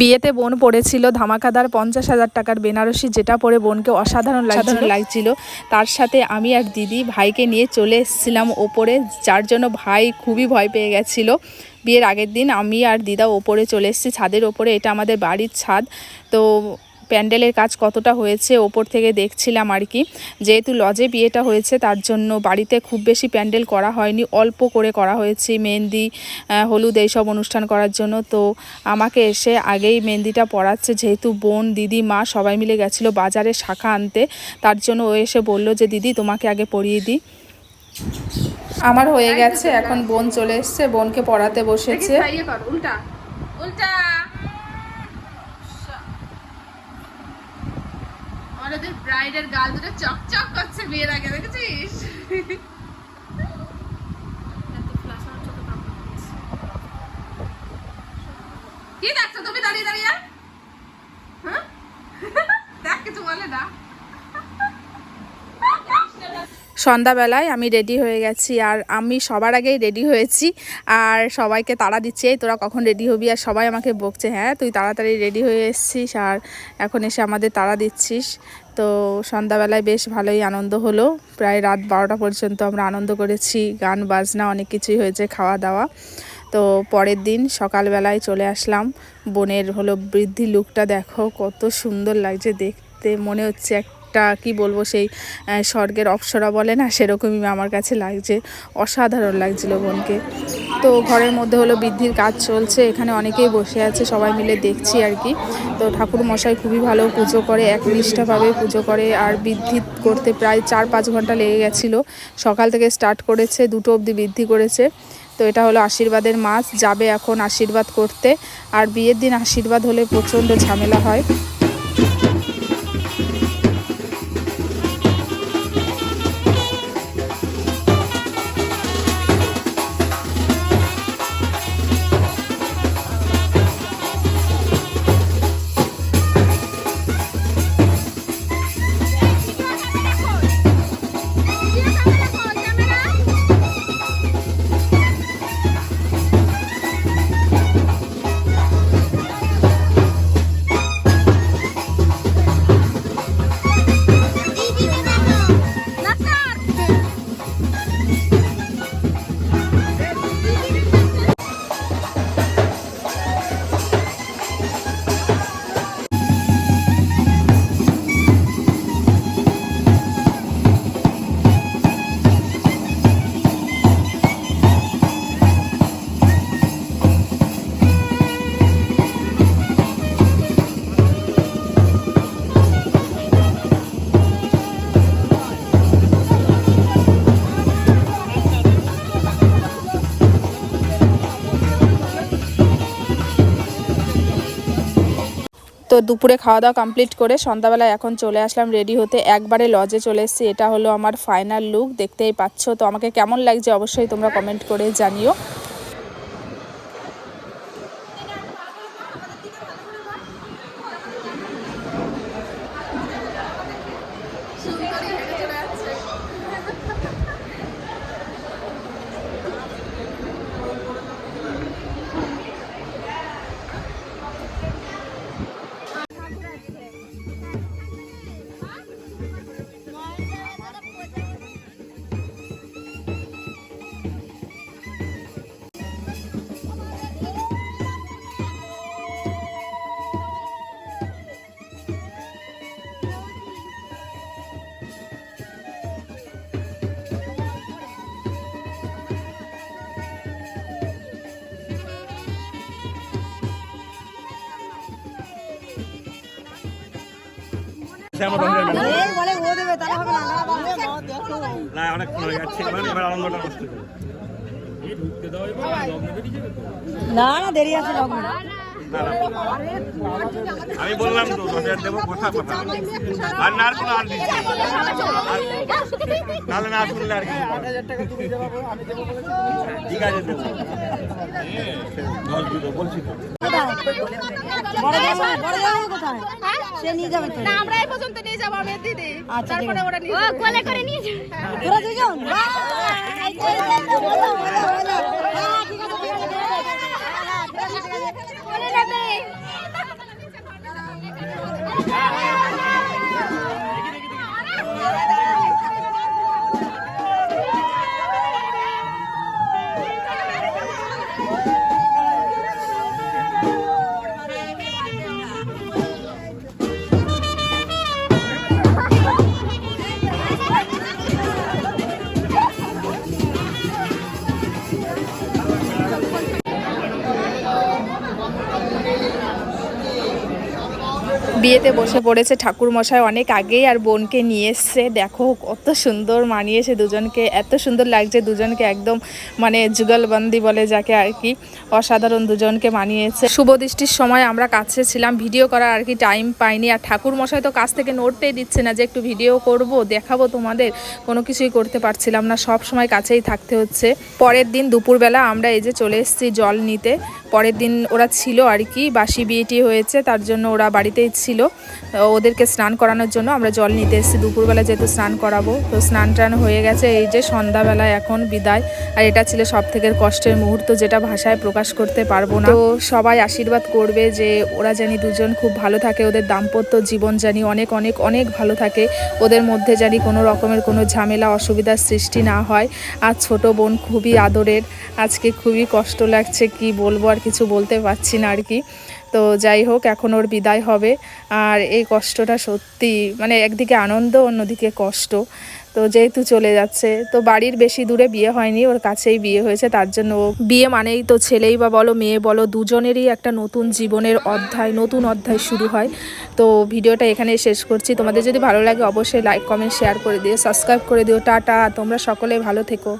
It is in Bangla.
বিয়েতে বোন পড়েছিল, ধামাকাদার পঞ্চাশ হাজার টাকার বেনারসি যেটা পরে বোনকে অসাধারণ লাগছিল। লাগছিল। তার সাথে আমি আর দিদি ভাইকে নিয়ে চলে এসেছিলাম ওপরে, যার জন্য ভাই খুবই ভয় পেয়ে গেছিল। বিয়ের আগের দিন আমি আর দিদা ওপরে চলে এসেছি, ছাদের ওপরে। এটা আমাদের বাড়ির ছাদ। তো প্যান্ডেলের কাজ কতটা হয়েছে, ওপর থেকে দেখছিলাম আর কি। যেহেতু লজে বিয়েটা হয়েছে, তার জন্য বাড়িতে খুব বেশি প্যান্ডেল করা হয়নি। অল্প করে করা হয়েছে মেহেন্দি হলুদ এইসব অনুষ্ঠান করার জন্য। তো আমাকে এসে আগেই মেহেন্দিটা পড়াচ্ছে যেহেতু বোন, দিদি, মা সবাই মিলে গেছিল বাজারে শাখা আনতে, তার জন্য ও এসে বলল যে, দিদি, তোমাকে আগে পরিয়ে দিই। আমার হয়ে গেছে, এখন বোন চলে এসছে, বোনকে পড়াতে বসেছে। উল্টা। উল্টা। আমাদের ব্রাইডের গাল দুটো চকচক করছে বিয়ের আগে দেখেছিস? কি দেখছ তুমি? দাঁড়িয়ে দাঁড়িয়ে। হ্যাঁ? দেখ কিছু বলে না। সন্ধ্যাবেলায় আমি রেডি হয়ে গেছি আর আমি সবার আগেই রেডি হয়েছি আর সবাইকে তাড়া দিচ্ছে "এই তোরা কখন রেডি হবি? আর সবাই আমাকে বকছে হ্যাঁ তুই তাড়াতাড়ি রেডি হয়ে এসছিস আর এখন এসে আমাদের তাড়া দিচ্ছিস। তো সন্ধ্যাবেলায় বেশ ভালোই আনন্দ হলো। প্রায় রাত বারোটা পর্যন্ত আমরা আনন্দ করেছি, গান, বাজনা, অনেক কিছুই হয়েছে, খাওয়া দাওয়া। তো পরের দিন সকালবেলায় চলে আসলাম। বোনের হলো বৃদ্ধি লুকটা দেখো, কত সুন্দর লাগছে দেখতে। মনে হচ্ছে একটা, কি বলব, সেই স্বর্গের অপ্সরা বলে না? সেরকমই আমার কাছে লাগছে। অসাধারণ লাগছিল বোনকে। তো ঘরের মধ্যে হলো বৃদ্ধির কাজ চলছে, এখানে অনেকেই বসে আছে, সবাই মিলে দেখছি আর কি। তো ঠাকুর মশাই খুবই ভালো পুজো করে, একনিষ্ঠাভাবে পুজো করে, আর বৃদ্ধি করতে প্রায় চার পাঁচ ঘণ্টা লেগে গেছিল। সকাল থেকে স্টার্ট করেছে, দুটো অবধি বৃদ্ধি করেছে। তো এটা হলো আশীর্বাদের মাস, যাবে এখন আশীর্বাদ করতে। আর বিয়ের দিন আশীর্বাদ হলে প্রচণ্ড ঝামেলা হয়। তো দুপুরে খাওয়া দাওয়া কমপ্লিট করে সন্ধ্যাবেলায় এখন চলে আসলাম রেডি হতে। একবারে লজে চলে এসেছি। এটা হলো আমার ফাইনাল লুক দেখতেই পাচ্ছ। তো আমাকে কেমন লাগছে অবশ্যই তোমরা কমেন্ট করে জানিও। না না হয়ে যাচ্ছে মানে এবার আনন্দটা নষ্ট না না দেরি আছে লগ্ন। আমি বললাম তো দশ হাজার দেবো কথা কথা আর না আর কোনো আর দিচ্ছি না। আর- না শুনলে আর কি। ঠিক আছে দেবো। দশ বলছি তো। বড় জামা বড় জামা কোথায় সে নিয়ে যাবে তো না আমরা এই পর্যন্ত নিয়ে যাব আমি দিদি। ঠিক তারপরে আছে। ওরা নিয়ে কোলে করে নিয়ে যাবে। তোরা দুজন? Amém. বিয়েতে বসে পড়েছে ঠাকুর মশাই অনেক আগেই আর বোনকে নিয়ে এসছে। দেখো, কত সুন্দর মানিয়েছে দুজনকে, এত সুন্দর লাগছে দুজনকে একদম মানে যুগলবন্দি বলে যাকে আর কি অসাধারণ দুজনকে মানিয়েছে। শুভ দৃষ্টির সময় আমরা কাছে ছিলাম, ভিডিও করার আর কি টাইম পাইনি। আর ঠাকুর মশাই তো কাছ থেকে নোটটাই দিচ্ছে না যে একটু ভিডিও করব, দেখাবো তোমাদের, কোনো কিছুই করতে পারছিলাম না, সব সময় কাছেই থাকতে হচ্ছে। পরের দিন দুপুরবেলা আমরা এই যে চলে এসেছি জল নিতে। পরের দিন ওরা ছিল আর কি বাসি বিয়েটি হয়েছে তার জন্য ওরা বাড়িতেই ছিল। ওদেরকে স্নান করানোর জন্য আমরা জল নিতে এসেছি দুপুরবেলা যেহেতু স্নান করাবো তো স্নান টান হয়ে গেছে এই যে সন্ধ্যাবেলায় এখন বিদায় আর এটা ছিল সব থেকে কষ্টের মুহূর্ত যেটা ভাষায় প্রকাশ করতে পারব না। তো সবাই আশীর্বাদ করবে যে ওরা জানি দুজন খুব ভালো থাকে ওদের দাম্পত্য জীবন জানি অনেক অনেক অনেক ভালো থাকে ওদের মধ্যে জানি কোনো রকমের কোনো ঝামেলা অসুবিধার সৃষ্টি না হয়। আর ছোট বোন খুবই আদরের আজকে খুবই কষ্ট লাগছে কি বলব আর কিছু বলতে পারছি না আর কি। তো যাই হোক, এখন ওর বিদায় হবে। আর এই কষ্টটা সত্যি মানে একদিকে আনন্দ, অন্যদিকে কষ্ট। তো যেহেতু চলে যাচ্ছে, তো বাড়ির বেশি দূরে বিয়ে হয়নি, ওর কাছেই বিয়ে হয়েছে, তার জন্য বিয়ে মানেই তো ছেলেই বা বলো মেয়ে বলো, দুজনেরই একটা নতুন জীবনের অধ্যায়, নতুন অধ্যায় শুরু হয়। তো ভিডিওটা এখানেই শেষ করছি। তোমাদের যদি ভালো লাগে, অবশ্যই লাইক কমেন্ট শেয়ার করে দিও সাবস্ক্রাইব করে দিও। টাটা, তোমরা সকলে ভালো থেকো।